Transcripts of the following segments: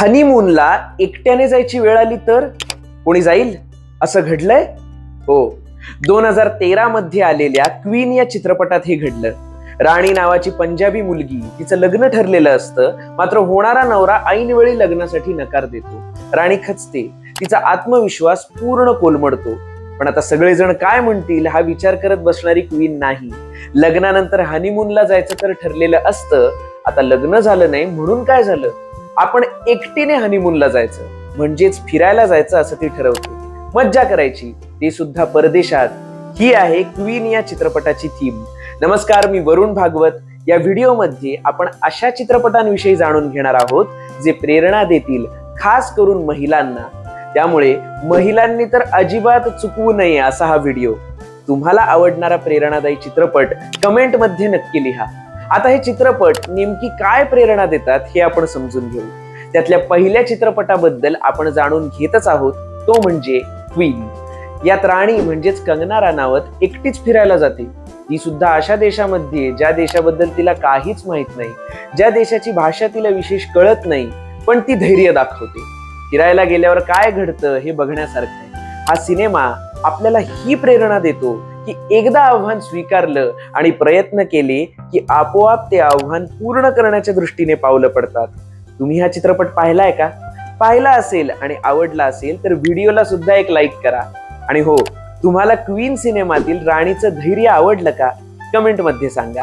हनीमूनला एकट्याने जायची वेळ आली तर कोणी जाईल? असं घडलंय? हो. दोन हजार तेरा मध्ये आलेल्या क्वीन या चित्रपटात हे घडलं. राणी नावाची पंजाबी मुलगी तिचं लग्न ठरलेलं असतं मात्र होणारा नवरा ऐनवेळी लग्नासाठी नकार देतो. राणी खचते. तिचा आत्मविश्वास पूर्ण कोलमडतो. पण आता सगळेजण काय म्हणतील हा विचार करत बसणारी क्वीन नाही. लग्नानंतर हनीमूनला जायचं तर ठरलेलं असतं आता लग्न झालं नाही म्हणून काय झालं? आपण एकटीने हनीमूनला जायचं म्हणजेच फिरायला जायचं असं ती ठरवते. मज्जा करायची ते सुद्धा परदेशात. ही आहे क्वीन या चित्रपटाची थीम नमस्कार मी वरुण भागवत. या व्हिडिओमध्ये आपण अशा चित्रपटांविषयी जाणून घेणार आहोत जे प्रेरणा देतील खास करून महिलांना. त्यामुळे महिलांनी तर अजिबात चुकवू नये असा हा व्हिडिओ. तुम्हाला आवडणारा प्रेरणादायी चित्रपट कमेंटमध्ये नक्की लिहा. आता हे चित्रपट नेमकी काय प्रेरणा देतात हे आपण समजून घेऊ. त्यातल्या पहिल्या चित्रपटाबद्दल आपण जाणून घेतच आहोत तो म्हणजे क्वीन यात राणी म्हणजेच कंगना राणावत एकटीच फिरायला जाते. ही सुद्धा अशा देशामध्ये ज्या देशाबद्दल तिला काहीच माहीत नाही ज्या देशाची भाषा तिला विशेष कळत नाही पण ती धैर्य दाखवते. फिरायला गेल्यावर काय घडतं हे बघण्यासारखं आहे. हा सिनेमा आपल्याला ही प्रेरणा देतो की एकदा आव्हान स्वीकारलं आणि प्रयत्न केले की आपोआप ते आव्हान पूर्ण करण्याच्या दृष्टीने पावलं पडतात. तुम्ही हा चित्रपट पाहिलाय का? पाहिला असेल आणि आवडला असेल तर व्हिडिओला सुद्धा एक लाईक करा. आणि हो तुम्हाला क्वीन सिनेमातील राणीचं धैर्य आवडलं का? कमेंटमध्ये सांगा.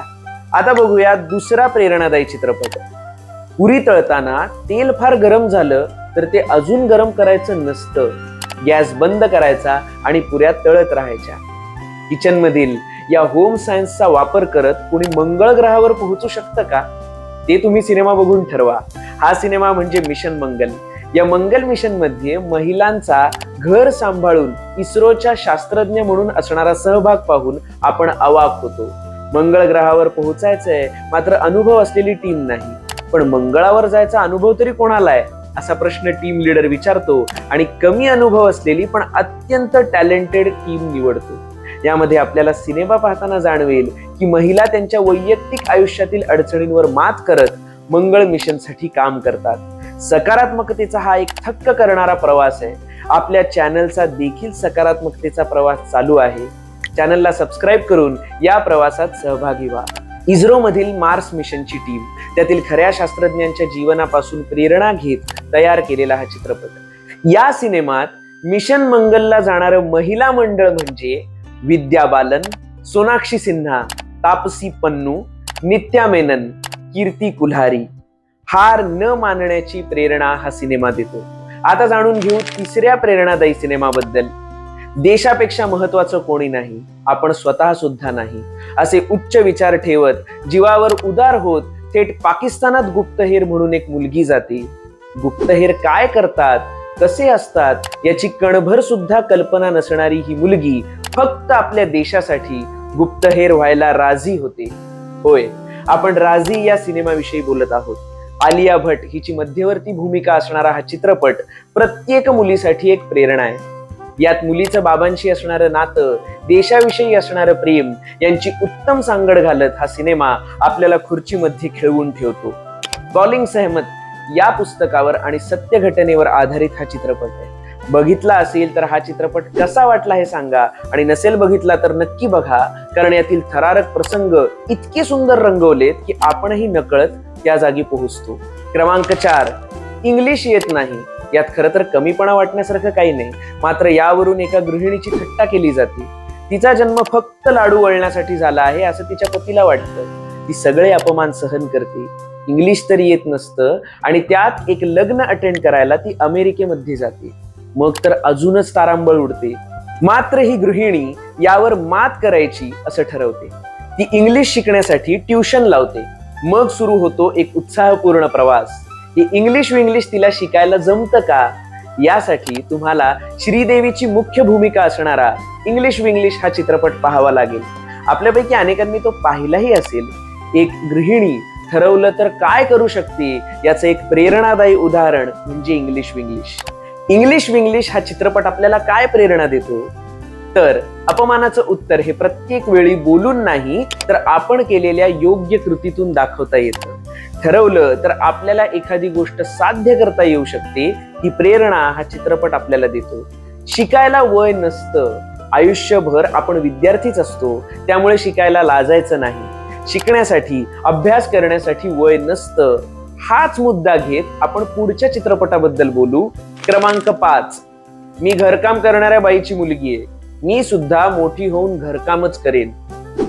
आता बघूया दुसरा प्रेरणादायी चित्रपट. पुरी तळताना तेल फार गरम झालं तर ते अजून गरम करायचं नसतं. गॅस बंद करायचा आणि पुऱ्या तळत राहायच्या. किचन मधील या होम सायन्सचा वापर करत कुणी मंगळ ग्रहावर पोहोचू शकतं का? ते तुम्ही सिनेमा बघून ठरवा. हा सिनेमा म्हणजे मिशन मंगल. या मंगल मिशनमध्ये महिलांचा घर सांभाळून इस्रोच्या शास्त्रज्ञ म्हणून असणारा सहभाग पाहून आपण अवाक होतो. मंगळ ग्रहावर पोहोचायचंय मात्र अनुभव असलेली टीम नाही. पण मंगळावर जायचा अनुभव तरी कोणाला आहे असा प्रश्न टीम लीडर विचारतो आणि कमी अनुभव असलेली पण अत्यंत टॅलेंटेड टीम निवडतो. यामध्ये आपल्याला सिनेमा पाहताना जाणवेल की महिला त्यांच्या वैयक्तिक आयुष्यातील अडचणींवर मात करत मंगळ मिशनसाठी काम करतात. सकारात्मकतेचा हा एक थक्क करणारा प्रवास आहे. आपल्या चॅनलचा देखील सकारात्मकतेचा प्रवास चालू आहे. चॅनलला सबस्क्राईब करून या प्रवासात सहभागी व्हा. इस्रोमधील मार्स मिशनची टीम त्यातील खऱ्या शास्त्रज्ञांच्या जीवनापासून प्रेरणा घेत तयार केलेला हा चित्रपट. या सिनेमात मिशन मंगलला जाणारं महिला मंडळ म्हणजे विद्या बालन सोनाक्षी सिन्हा तापसी पन्नू नित्या मेनन कीर्ती कुल्हारी. हार न मानण्याची प्रेरणा हा सिनेमा देतो. आता जाणून घेऊ तिसऱ्या प्रेरणादायी सिनेमाबद्दल. देशापेक्षा महत्वाचं कोणी नाही आपण स्वतः सुद्धा नाही असे उच्च विचार ठेवत जीवावर उदार होत थेट पाकिस्तानात गुप्तहेर म्हणून एक मुलगी जाते. गुप्तहेर काय करतात? कसे असतात याची कणभर सुद्धा कल्पना नसणारी ही मुलगी फक्त आपल्या देशासाठी गुप्तहेर व्हायला राजी होते. होय आपण राजी या सिनेमाविषयी बोलत आहोत. आलिया भट हिची मध्यवर्ती भूमिका असणारा हा चित्रपट प्रत्येक मुलीसाठी एक प्रेरणा आहे. यात मुलीचं बाबांशी असणारं नातं देशाविषयी असणारं प्रेम यांची उत्तम सांगड घालत हा सिनेमा आपल्याला खुर्चीमध्ये खेळवून ठेवतो. कॉलिंग सहमत या पुस्तकावर आणि सत्य घटनेवर आधारित हा चित्रपट आहे. बघितला असेल तर हा चित्रपट कसा वाटला हे सांगा. आणि नसेल बघितला तर नक्की बघा कारण यातील थरारक प्रसंग इतके सुंदर रंगवलेत की आपणही नकळत त्या जागी पोहोचतो. क्रमांक चार इंग्लिश येत नाही. यात खरं तर कमीपणा वाटण्यासारखं काही नाही. मात्र यावरून एका गृहिणीची थट्टा केली जाते. तिचा जन्म फक्त लाडू वळण्यासाठी झाला आहे असं तिच्या पतीला वाटतं. ती सगळे अपमान सहन करते. इंग्लिश तरी येत नसतं आणि त्यात एक लग्न अटेंड करायला ती अमेरिकेमध्ये जाते. मग तर अजूनच तारांबळ उडते. मात्र ही गृहिणी यावर मात करायची असं ठरवते. ती इंग्लिश शिकण्यासाठी ट्युशन लावते. मग सुरू होतो एक उत्साहपूर्ण प्रवास. ही इंग्लिश विंग्लिश तिला शिकायला जमतं का? यासाठी तुम्हाला श्रीदेवीची मुख्य भूमिका असणारा इंग्लिश विंग्लिश हा चित्रपट पाहावा लागेल. आपल्यापैकी अनेकांनी तो पाहिलाही असेल. एक गृहिणी ठरवलं तर काय करू शकते? याचं एक प्रेरणादायी उदाहरण म्हणजे इंग्लिश विंग्लिश इंग्लिश विंग्लिश हा चित्रपट आपल्याला काय प्रेरणा देतो? तर अपमानाचं उत्तर हे प्रत्येक वेळी बोलून नाही तर आपण केलेल्या योग्य कृतीतून दाखवता येतं. ठरवलं तर आपल्याला एखादी गोष्ट साध्य करता येऊ शकते ही प्रेरणा हा चित्रपट आपल्याला देतो. शिकायला वय नसतं. आयुष्यभर आपण विद्यार्थीच असतो. त्यामुळे शिकायला लाजायचं नाही. शिकण्यासाठी अभ्यास करण्यासाठी वय नसतं हाच मुद्दा घेत आपण पुढच्या चित्रपटाबद्दल बोलू. क्रमांक पाच. मी घरकाम करणाऱ्या बाईची मुलगी आहे. मी सुद्धा मोठी होऊन घरकामच करेन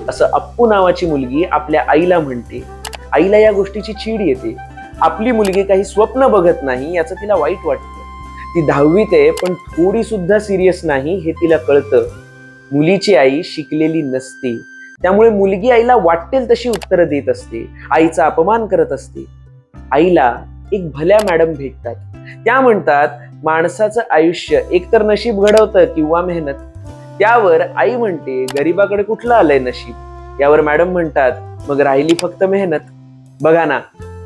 असं अप्पू नावाची मुलगी आपल्या आईला म्हणते. आईला या गोष्टीची चीड येते. आपली मुलगी काही स्वप्न बघत नाही याचं तिला वाईट वाटतं. ती दहावीत आहे पण थोडी सुद्धा सिरियस नाही हे तिला कळतं. मुलीची आई शिकलेली नसते. त्यामुळे मुलगी आईला वाटेल तशी उत्तरं देत असते. आईचा अपमान करत असते. आईला एक भल्या मॅडम भेटतात. त्या म्हणतात माणसाचं आयुष्य एकतर नशीब घडवतं किंवा मेहनत. त्यावर आई म्हणते गरीबाकडे कुठलं आलंय नशीब? यावर मॅडम म्हणतात मग राहिली फक्त मेहनत. बघा ना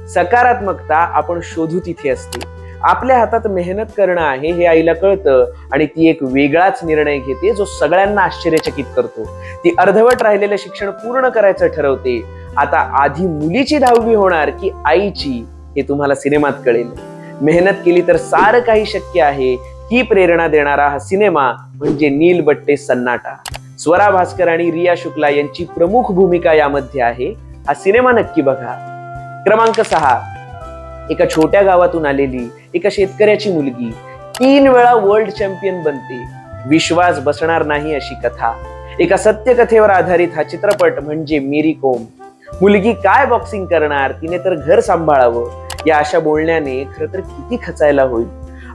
सकारात्मकता आपण शोधू तिथे असते. आपल्या हातात मेहनत करणं आहे हे आईला कळतं आणि ती एक वेगळाच निर्णय घेते जो सगळ्यांना आश्चर्यचकित करतो. ती अर्धवट राहिलेलं शिक्षण पूर्ण करायचं ठरवते. आता आधी मुलीची दहावी होणार की आईची हे तुम्हाला सिनेमात कळेल. मेहनत केली तर सारं काही शक्य आहे. ही प्रेरणा देणारा हा सिनेमा म्हणजे नील बट्टे सन्नाटा. स्वरा भास्कर आणि रिया शुक्ला यांची प्रमुख भूमिका यामध्ये आहे. हा सिनेमा नक्की बघा. क्रमांक सहा. एका छोट्या गावातून आलेली एका शेतकऱ्याची मुलगी तीन वेळा वर्ल्ड चॅम्पियन बनते. विश्वास बसणार नाही अशी कथा. एका सत्यकथेवर आधारित हा चित्रपट म्हणजे मेरी कोम. मुलगी काय बॉक्सिंग करणार तिने तर घर सांभाळावं. या अशा बोलण्याने खर तर किती खचायला होईल.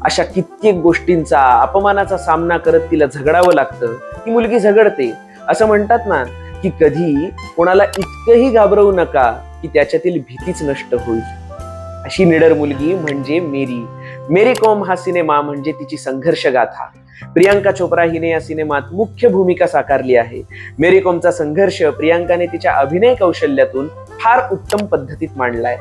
अशा कित्येक गोष्टींचा अपमानाचा सामना करत तिला झगडावं लागतं. ती मुलगी झगडते. असं म्हणतात ना की कधी कोणाला इतकंही घाबरवू नका की त्याच्यातील भीतीच नष्ट होईल. अशी निडर मुलगी म्हणजे मेरी. मेरी कॉम हा सिनेमा म्हणजे तिची संघर्ष गाथा. प्रियांका चोप्रा हिने या सिनेमात मुख्य भूमिका साकारली आहे. मेरी कॉमचा संघर्ष प्रियांकाने तिच्या अभिनय कौशल्यातून फार उत्तम पद्धतीत मांडलाय.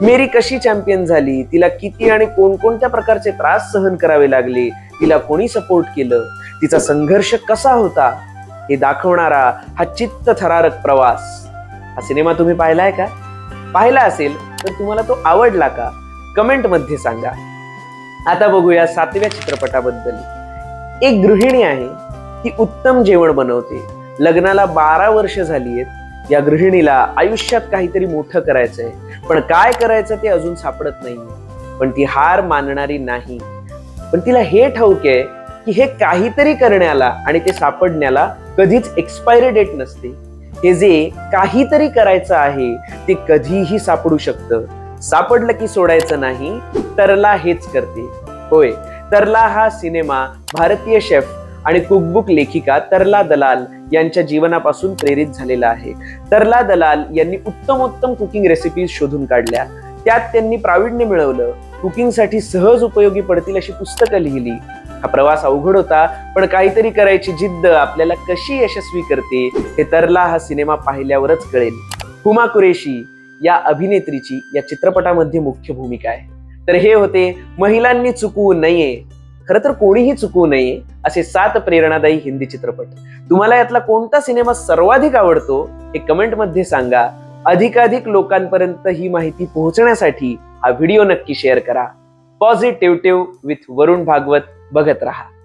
मेरी कशी चॅम्पियन झाली? तिला किती आणि कोणकोणत्या प्रकारचे त्रास सहन करावे लागले? तिला कोणी सपोर्ट केलं? तिचा संघर्ष कसा होता? हे दाखवणारा हा चित्त थरारक प्रवास. हा सिनेमा तुम्ही पाहिलाय का? पाहिला असेल. तर तुम्हाला तो आवडला का? कमेंटमध्ये सांगा. आता बघूया सातव्या चित्रपटाबद्दल. एक गृहिणी आहे ती उत्तम जेवण बनवते. लग्नाला बारा वर्ष झाली आहेत. या गृहिणीला आयुष्यात काहीतरी मोठं करायचंय. पण काय करायचं ते अजून सापडत नाही पण ती हार मानणारी नाही. पण तिला हे ठाऊक आहे की हे काहीतरी करण्याला आणि ते सापडण्याला कधीच एक्सपायरी डेट नसते. हे जे काहीतरी करायचं आहे ते कधीही सापडू शकतं. सापडलं की सोडायचं नाही तरला हेच करते. होय तरला हा सिनेमा भारतीय शेफ आणि कुकबुक लेखिका तरला दलाल यांच्या जीवनापासून प्रेरित झालेला आहे. तरला दलाल यांनी उत्तम उत्तम कुकिंग रेसिपीज शोधून काढल्या. त्यात त्यांनी प्रावीण्य मिळवलं. कुकिंगसाठी सहज उपयोगी पडतील अशी पुस्तकं लिहिली. हा प्रवास अवघड होता पण काहीतरी करायची जिद्द आपल्याला कशी यशस्वी करते हे तरला हा सिनेमा पाहिल्यावरच कळेल. हुमा कुरेशी या अभिनेत्रीची या चित्रपटामध्ये मुख्य भूमिका आहे. तर हे होते महिलांनी चुकवू नये. खरं तर कोणीही चुकवू नये असे सात प्रेरणादायी हिंदी चित्रपट. तुम्हाला यातला कोणता सिनेमा सर्वाधिक आवडतो हे कमेंटमध्ये सांगा. अधिकाधिक लोकांपर्यंत ही माहिती पोहोचण्यासाठी हा व्हिडिओ नक्की शेअर करा. Positive with Varun Bhagwat. बघत राहा.